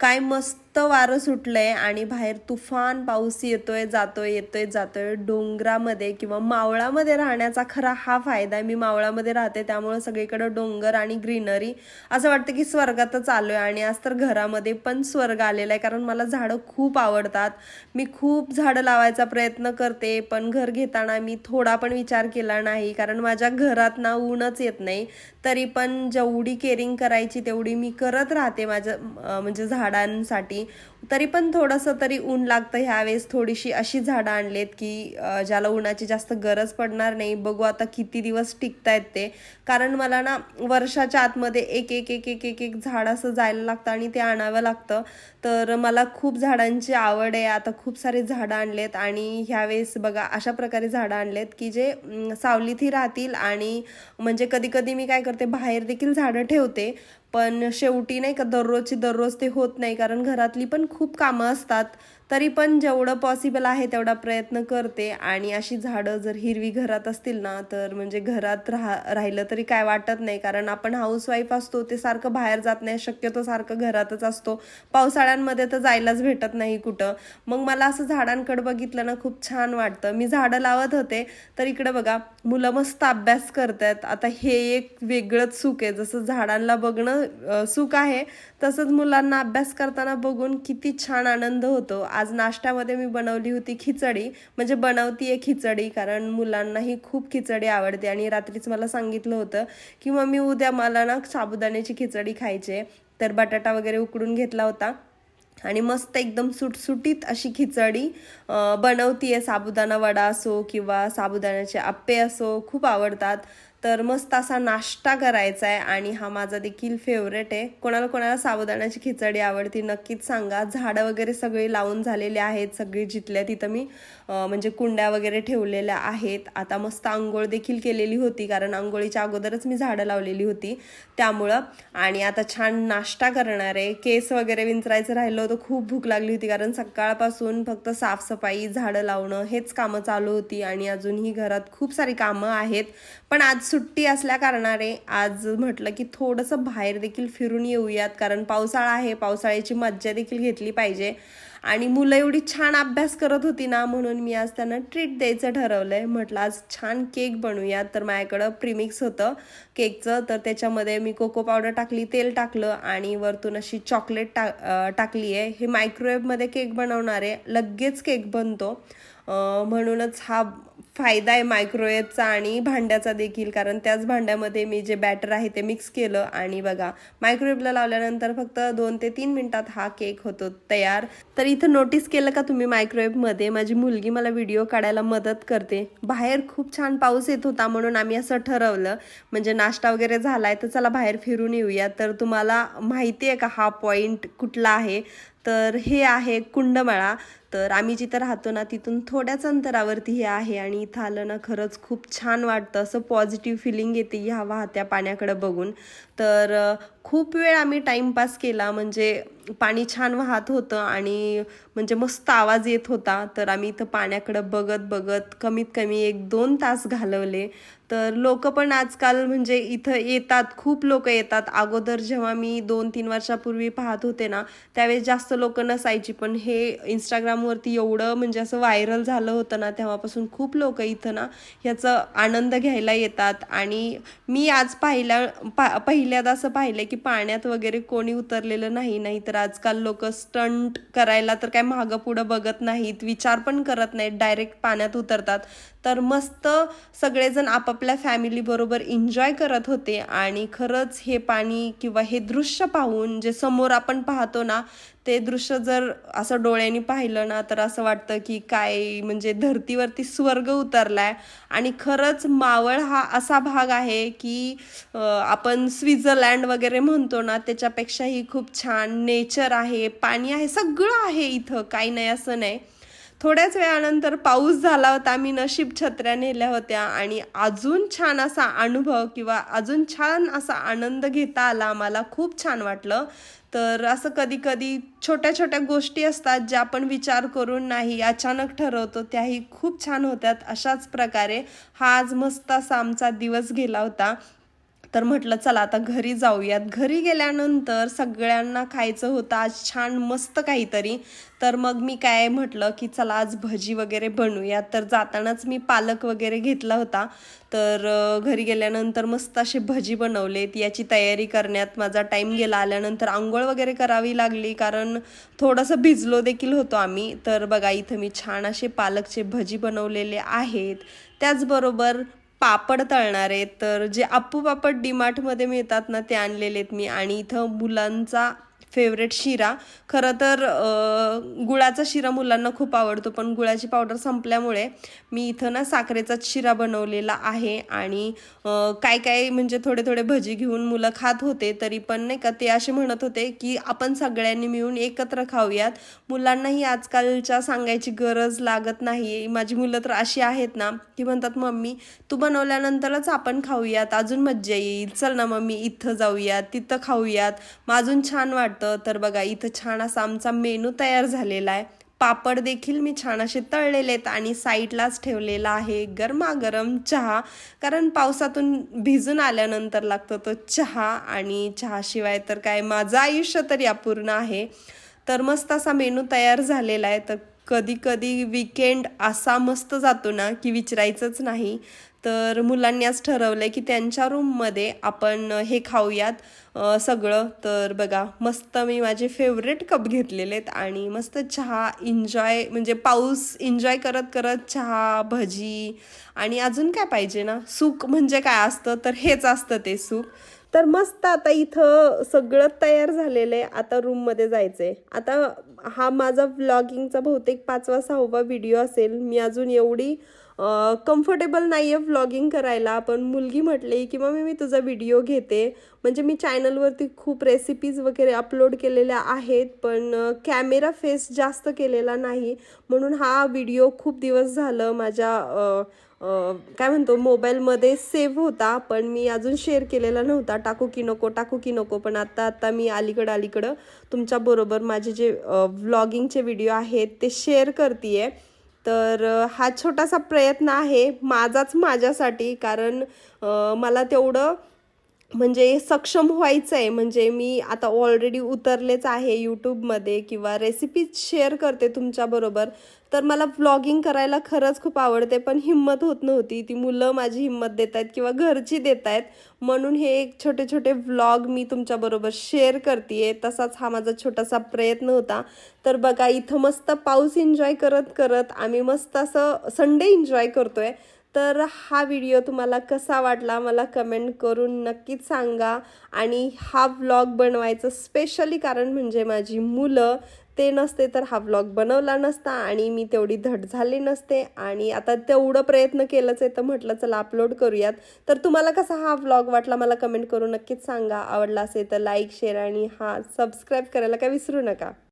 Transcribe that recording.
काय मस्त वारं सुटलंय आणि बाहेर तुफान पाऊस येतोय जातोय येतोय जातोय. डोंगरामध्ये किंवा मावळामध्ये राहण्याचा खरा हा फायदा आहे. मी मावळामध्ये राहते त्यामुळे सगळीकडे डोंगर आणि ग्रीनरी असं वाटतं की स्वर्गातच आलो आहे आणि आज तर घरामध्ये पण स्वर्ग आलेला आहे कारण मला झाडं खूप आवडतात. मी खूप झाडं लावायचा प्रयत्न करते पण घर घेताना मी थोडा पण विचार केला नाही कारण माझ्या घरात ना ऊनच येत नाही. तरी पण जेवढी केअरिंग करायची तेवढी मी करत राहते माझ्या म्हणजे झाडांसाठी. तरी पण थोडंसं तरी ऊन लागतं ह्यावेळेस. थोडीशी अशी झाडं आणलेत की ज्याला उन्हाची जास्त गरज पडणार नाही. बघू आता किती दिवस टिकतायत ते. कारण मला ना वर्षाच्या आतमध्ये एक एक एक एक एक एक झाड असं जायला लागतं आणि ते आणावं लागतं. तर मला खूप झाडांची आवड आहे. आता खूप सारे झाडं आणलेत आणि ह्यावेळेस बघा अशा प्रकारे झाडं आणलेत की जे सावलीतही राहतील आणि म्हणजे कधी कधी मी काय करते बाहेर देखील झाडं ठेवते. पण शेवटी नाही का दररोजची दररोज ते होत नाही. कारण घरातली पण खूप कामं असतात. तरी पण जेवढं पॉसिबल आहे तेवढा प्रयत्न करते. आणि अशी झाडं जर हिरवी घरात असतील ना तर म्हणजे घरात राहा राहिलं तरी काय वाटत नाही. कारण आपण हाऊसवाईफ असतो ते सारखं बाहेर जात नाही. शक्यतो सारखं घरातच असतो. पावसाळ्यांमध्ये तर जायलाच भेटत नाही कुठं. मग मला असं झाडांकडे बघितलं ना खूप छान वाटतं. मी झाडं लावत होते तर इकडं बघा मुलं मस्त अभ्यास करतात. आता हे एक वेगळंच सुख आहे. जसं झाडांना बघणं सुख आहे तसंच मुलांना अभ्यास करताना बघून किती छान आनंद होतो. आज नाश्त्यामध्ये मी बनवली होती खिचडी. म्हणजे बनवतीये खिचडी कारण मुलांनाही खूप खिचडी आवडते. आणि रात्रीच मला सांगितलं होतं की मम्मी उद्या मला ना साबुदाण्याची खिचडी खायची आहे. तर बटाटा वगैरे उकडून घेतला होता. आणि मस्त एकदम सुटसुटीत अशी खिचडी बनवती आहे साबुदाणा वडा असो किंवा साबुदाण्याचे आप्पे असो खूप आवडतात. तर मस्त असा नाश्ता करायचा आहे आणि हा माझा देखील फेवरेट आहे. कोणाला कोणाला साबुदाण्याची खिचडी आवडती नक्कीच सांगा. झाडं वगैरे सगळी लावून झालेली आहेत सगळी जिथल्या तिथं मी म्हणजे कुंड्या वगैरे ठेवलेल्या आहेत. आता मस्त आंघोळ देखील केलेली होती कारण आंघोळीच्या अगोदरच मी झाडं लावलेली होती त्यामुळं. आणि आता छान नाश्ता करणार आहे. केस वगैरे विंचरायचं राहिलं होतं खूप भूक लागली होती कारण सकाळपासून फक्त साफसफाई झाडं लावणं हेच कामं चालू होती आणि अजूनही घरात खूप सारी कामं आहेत. पण आज सुट्टी असल्या कारणाने आज म्हटलं की थोडंसं बाहेर देखील फिरून येऊयात कारण पावसाळा आहे पावसाळ्याची मज्जा देखील घेतली पाहिजे. आणि मुलं एवढी छान अभ्यास करत होती ना म्हणून मी आज त्यांना ट्रीट द्यायचं ठरवलंय. म्हटलं आज छान केक बनवूयात. तर माझ्याकडं प्रीमिक्स होतं केकचं. तर त्याच्यामध्ये मी कोको पावडर टाकली तेल टाकलं आणि वरतून अशी चॉकलेट टा टाकली आहे हे मायक्रोवेव्हमध्ये केक बनवणार आहे लगेच केक बनतो. म्हणूनच हा फायदा आहे मायक्रोवेव्हचा आणि भांड्याचा देखील. कारण त्याच भांड्यामध्ये मी जे बॅटर आहे ते मिक्स केलं आणि बघा मायक्रोवेव्हला लावल्यानंतर फक्त दोन ते तीन मिनटात हा केक होतो तयार. तर इथं नोटीस केलं का तुम्ही मायक्रोवेव्हमध्ये माझी मुलगी मला व्हिडिओ काढायला मदत करते. बाहेर खूप छान पाऊस येत होता म्हणून आम्ही असं ठरवलं. म्हणजे नाश्ता वगैरे झाला आहे तर चला बाहेर फिरून येऊया. तर तुम्हाला माहिती आहे का हा पॉईंट कुठला आहे? तर हे आहे कुंडमाळा. तर आम्ही जिथं राहतो ना तिथून थोड्याच अंतरावरती हे आहे आणि इथं आलं ना खरंच खूप छान वाटतं. असं पॉझिटिव्ह फिलिंग येते ह्या वाहत्या पाण्याकडं बघून. तर खूप वेळ आम्ही टाईमपास केला. म्हणजे पाणी छान वाहत होतं आणि म्हणजे मस्त आवाज येत होता. तर आम्ही इथं पाण्याकडं बघत बघत कमीत कमी एक दोन तास घालवले. तर लोक पण आजकाल म्हणजे इथं येतात. खूप लोक येतात. अगोदर जेव्हा मी दोन तीन वर्षापूर्वी पाहत होते ना त्यावेळेस जास्त लोक नसायची. पण हे इंस्टाग्राम इंस्टाग्रामवरती एवढं म्हणजे असं व्हायरल झालं होतं ना तेव्हापासून खूप लोक इथं ना ह्याचं आनंद घ्यायला येतात. आणि मी आज पाहिल्या पा पहिल्यांदा असं पाहिलं की पाण्यात वगैरे कोणी उतरलेलं नाही नाही तर आजकाल लोक स्टंट करायला तर काय मागं पुढं बघत नाहीत विचार पण करत नाहीत डायरेक्ट पाण्यात उतरतात. तर मस्त सगळेजण आपापल्या फॅमिलीबरोबर एन्जॉय करत होते. आणि खरंच हे पाणी किंवा हे दृश्य पाहून जे समोर आपण पाहतो ना ते दृश्य जर असं डोळ्यांनी पाहिलं ना तर असं वाटतं की काय म्हणजे धर्तीवरती स्वर्ग उतरलाय. आणि खरंच मावळ हा असा भाग आहे की आपण स्वित्झर्लँड वगैरे म्हणतो ना त्याच्यापेक्षाही खूप छान नेचर आहे पाणी आहे सगळं आहे इथं काही नाही असं नाही. थोड्याच वेळानंतर पाऊस झाला होता. आम्ही नशीब छत्र्या नेल्या होत्या आणि अजून छान असा अनुभव किंवा अजून छान असा आनंद घेता आला आम्हाला. खूप छान वाटलं. तर असं कधी कधी छोट्या छोट्या गोष्टी असतात ज्या आपण विचार करून नाही अचानक ठरवतो त्याही खूप छान होत्यात अशाच प्रकारे हा आज मस्त असा आमचा दिवस गेला होता. तर म्हटलं चला आता घरी जाऊयात. घरी गेल्यानंतर सगळ्यांना खायचं होतं. आज छान मस्त काहीतरी. तर मग मी काय म्हटलं की चला आज भजी वगैरे बनवूयात. तर जातानाच मी पालक वगैरे घेतला होता. तर घरी गेल्यानंतर मस्त असे भजी बनवलेत. याची तयारी करण्यात माझा टाईम गेला. आल्यानंतर आंघोळ वगैरे करावी लागली कारण थोडंसं भिजलो देखील होतो आम्ही. तर बघा इथं मी छान असे पालकचे भजी बनवलेले आहेत. त्याचबरोबर पापड तळणार आहेत. तर जे अप्पू पापड डीमार्टमध्ये मिळतात ना ते आणलेले आहेत मी. आणि इथं मुलांचा फेवरेट शिरा. खरं तर गुळाचा शिरा मुलांना खूप आवडतो पण गुळाची पावडर संपल्यामुळे मी इथं ना साखरेचाच शिरा बनवलेला आहे आणि काय काय म्हणजे थोडे थोडे भजी घेऊन मुलं खात होते तरी पण नाही का ते असे म्हणत होते की आपण सगळ्यांनी मिळून एकत्र खाऊयात. मुलांनाही आजकालच्या सांगायची गरज लागत नाही. माझी मुलं तर अशी आहेत ना की म्हणतात मम्मी तू बनवल्यानंतरच आपण खाऊयात. अजून मज्जा येईल. चल ना मम्मी इथं जाऊयात तिथं खाऊयात. मग अजून छान वाटतं. तर बघा इथं छान असा आमचा मेनू तयार झालेला आहे. पापड देखील मी छान असे तळलेले आहेत आणि साईडलाच ठेवलेला आहे गरमागरम चहा. कारण पावसातून भिजून आल्यानंतर लागतो तो चहा आणि चहाशिवाय तर काय माझं आयुष्य तरी अपूर्ण आहे. तर मस्त असा मेनू तयार झालेला आहे. तर कधी कधी विकेंड असा मस्त जातो ना की विचारायचंच नाही. तर मुलांनी आज ठरवलं की त्यांच्या रूममध्ये आपण हे खाऊयात सगळं. तर बघा मस्त मी माझे फेवरेट कप घेतलेले आहेत आणि मस्त चहा एन्जॉय म्हणजे पाऊस एन्जॉय करत करत चहा भजी आणि अजून काय पाहिजे ना? सुख म्हणजे काय असतं? तर हेच असतं ते सुख तर मस्त आता इथं सगळं तयार झालेलं आहे आता रूममध्ये जायचं आहे आता हा माझा व्लॉगिंगचा बहुतेक पाचवा सहावा व्हिडिओ असेल. मी अजून एवढी कम्फर्टेबल नाही आहे व्लॉगिंग करायला. पण मुलगी म्हटली की मम्मी मी तुझा व्हिडिओ घेते. म्हणजे मी चॅनलवरती खूप रेसिपीज वगैरे अपलोड केलेल्या आहेत पण कॅमेरा फेस जास्त केलेला नाही. म्हणून हा व्हिडिओ खूप दिवस झालं माझ्या काय म्हणतो मोबाईलमध्ये सेव्ह होता. पण मी अजून शेअर केलेला नव्हता. टाकू की नको टाकू की नको पण आत्ता आत्ता मी अलीकडं अलीकडं तुमच्याबरोबर माझे जे व्लॉगिंगचे व्हिडिओ आहेत ते शेअर करते आहे तर हा छोटासा प्रयत्न आहे माझाच माझ्यासाठी कारण मला तेवढं म्हणजे सक्षम व्हायचं आहे म्हणजे मी आता ऑलरेडी उतरलेच आहे यूट्यूबमध्ये किंवा रेसिपीज शेअर करते तुमच्याबरोबर. तर मला व्लॉगिंग करायला खरंच खूप आवडते पण हिंमत होत नव्हती. ती मुलं माझी हिंमत देत आहेत किंवा घरची देत आहेत म्हणून हे एक छोटे छोटे व्लॉग मी तुमच्याबरोबर शेअर करते तसाच हा माझा छोटासा प्रयत्न होता. तर बघा इथं मस्त पाऊस एन्जॉय करत करत आम्ही मस्त असं संडे एन्जॉय करतो आहे तर हा व्हिडिओ तुम्हाला कसा वाटला मला कमेंट करून नक्कीच सांगा. आणि हा व्लॉग बनवायचं स्पेशली कारण म्हणजे माझी मुलं ते नसते तर हा व्लॉग बनवला नसता आणि मी तेवढी धड झाली नसते. आणि आता तेवढं प्रयत्न केलंच आहे तर म्हटलं चला अपलोड करूयात. तर तुम्हाला कसा हा व्लॉग वाटला मला कमेंट करून नक्कीच सांगा. आवडला असेल तर लाईक शेअर आणि हा सबस्क्राईब करायला काय विसरू नका.